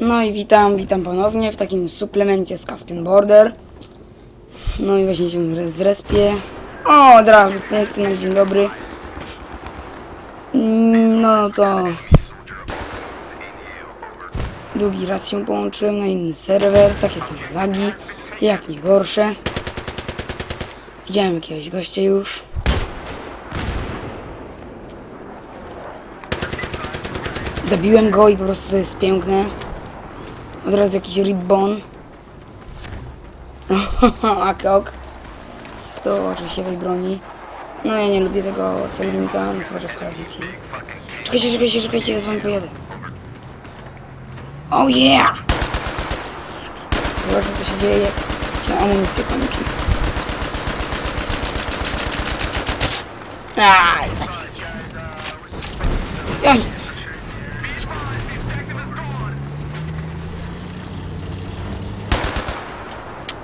No i witam, witam ponownie w takim suplemencie z Caspian Border. No i właśnie się zrespię. O, od razu punkty na dzień dobry. Mm, No to... Drugi raz się połączyłem na inny serwer, takie same lagi, jak nie gorsze. Widziałem jakiegoś gościa już. Zabiłem go i po prostu to jest piękne. Od razu jakiś ribbon. Akok. 100 oczywiście tej broni. No ja nie lubię tego celownika, no chyba że Duty. Czekajcie, czekajcie, czekajcie, ja z wami pojadę. Oh yeah! Zobaczmy co się dzieje, jak się amunicję kończy. Aj, zacięcie. Oj!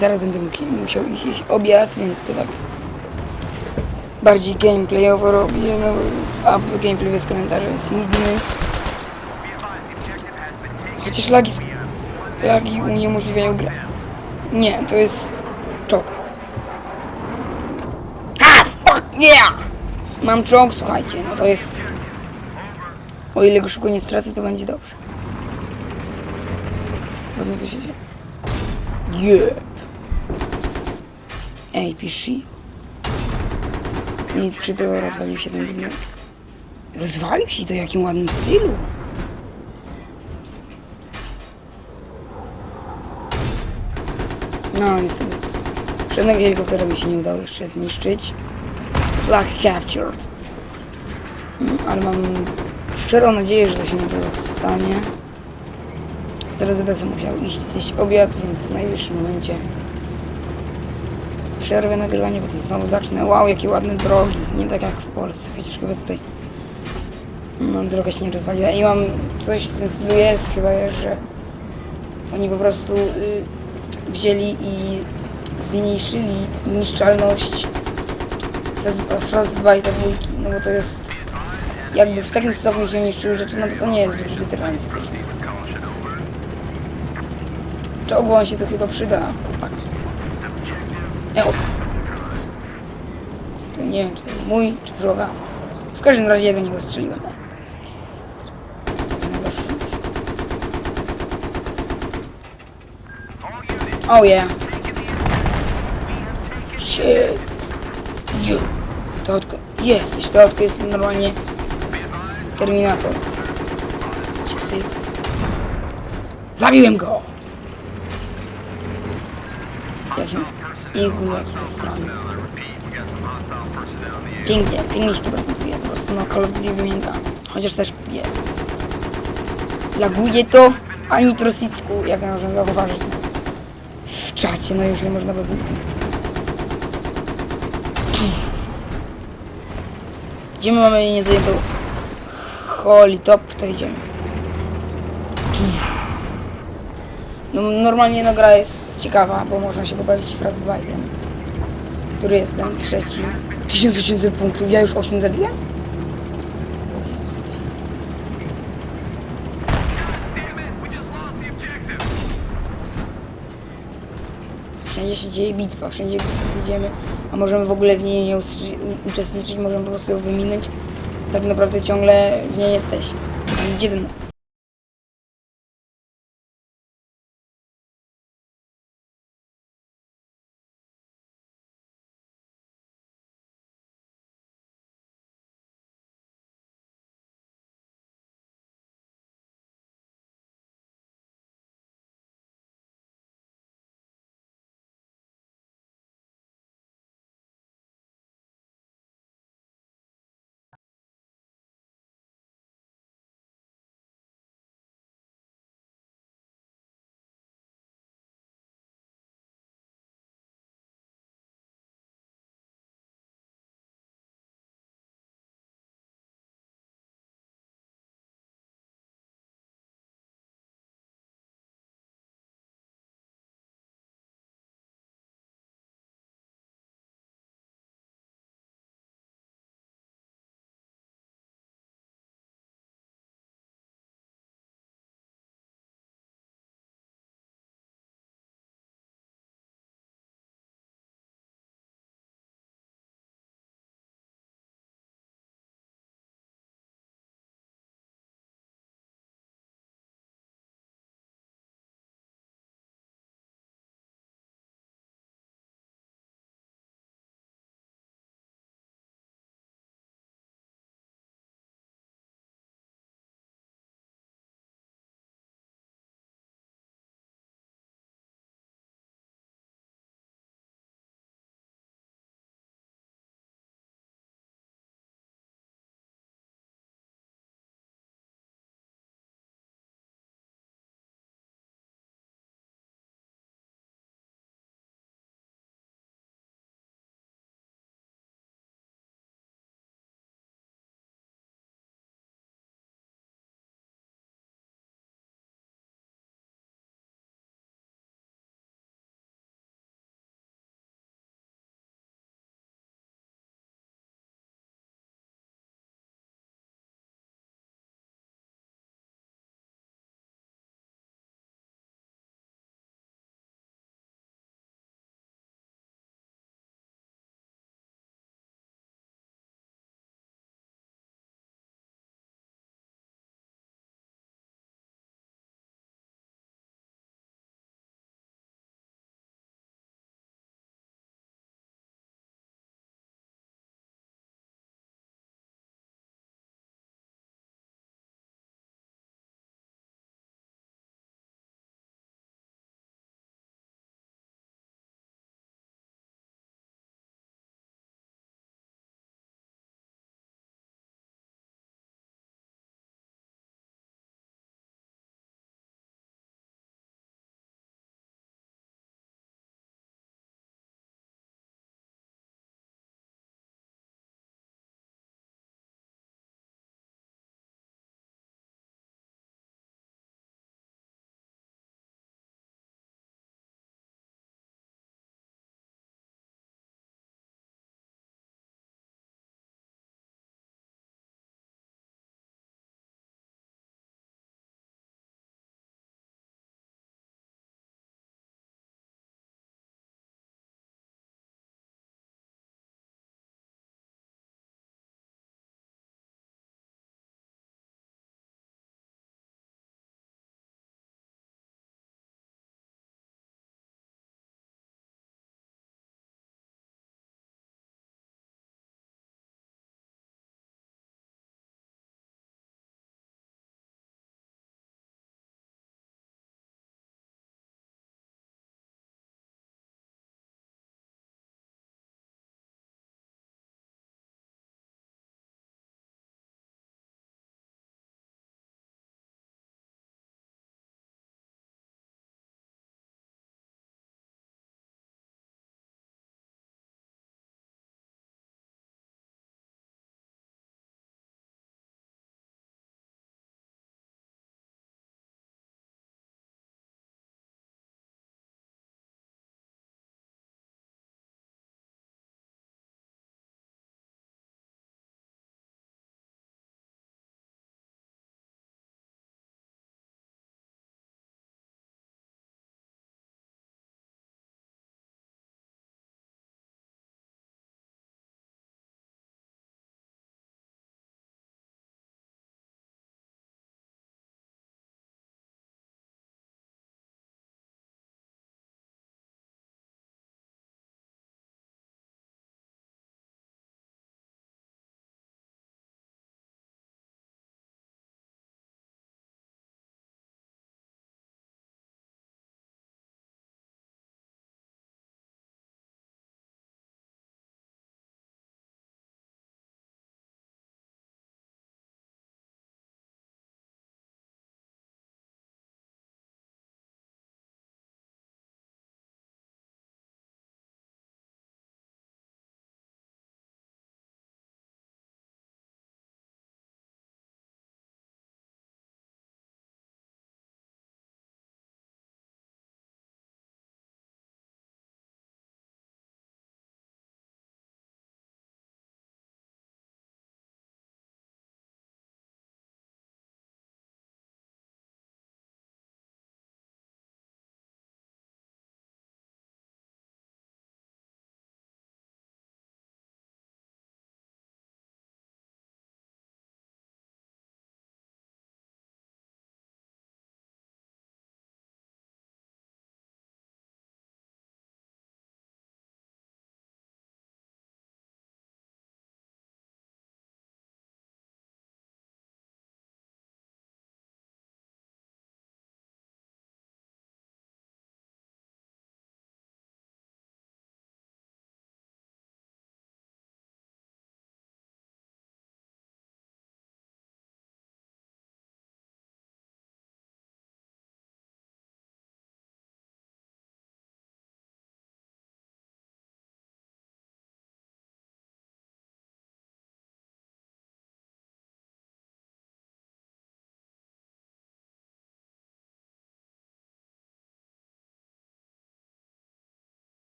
Zaraz będę musiał iść jeść obiad, więc to tak bardziej gameplayowo robię, no up gameplay bez komentarza jest nudny. Chociaż lagi, lagi uniemożliwiają grę. Nie, to jest czok. Ah, fuck yeah! Mam czołg, słuchajcie, no to jest... O ile go szybko nie stracę, to będzie dobrze. Zobaczmy, co się dzieje. Yeah. Ej, piszy. I czy to rozwalił się ten budynek? Rozwalił się to jakim ładnym stylu. No, niestety. Żadnego helikoptera mi się nie udało jeszcze zniszczyć. Flag captured. Mm, Ale mam szczerą nadzieję, że to się nie stanie. Zaraz będę sobie musiał iść zjeść obiad, więc w najbliższym momencie przerwę nagrywanie, potem znowu zacznę. Wow, jakie ładne drogi. Nie tak jak w Polsce, chociaż chyba tutaj no, droga się nie rozwaliła. I mam coś tym stylu jest chyba, że oni po prostu y, wzięli i zmniejszyli niszczalność Frost- Frostbite'a dwójki, no bo to jest jakby w takim stopniu się niszczyły rzeczy, no to to nie jest zbyt realistyczne. Czołgu on się tu chyba przyda, E, o. To nie wiem, czy to mój, czy wroga. W każdym razie ja do niego strzeliłem. O. Oh yeah. Shit. You. To autko. Jesteś, to autko jest normalnie Terminator. Jest? Zabiłem go! Jak się... Igl jakiś ze strony. Pięknie, pięknie się to prezentuje. Po prostu no Call of Duty wymienka. Chociaż też kupię. Laguje to ani trosicku, jak można zauważyć. W czacie, no już nie można bez nich. Gdzie my mamy niezajętą Holy top, to idziemy. No normalnie no gra jest ciekawa, bo można się pobawić Frostbite'em. Który jestem? Trzeci. Tysiąc tysięcy punktów, ja już 8 zabiłem? Wszędzie się dzieje bitwa, wszędzie idziemy, a możemy w ogóle w niej nie uczestniczyć, możemy po prostu ją wyminąć. Tak naprawdę ciągle w niej jesteśmy. Ten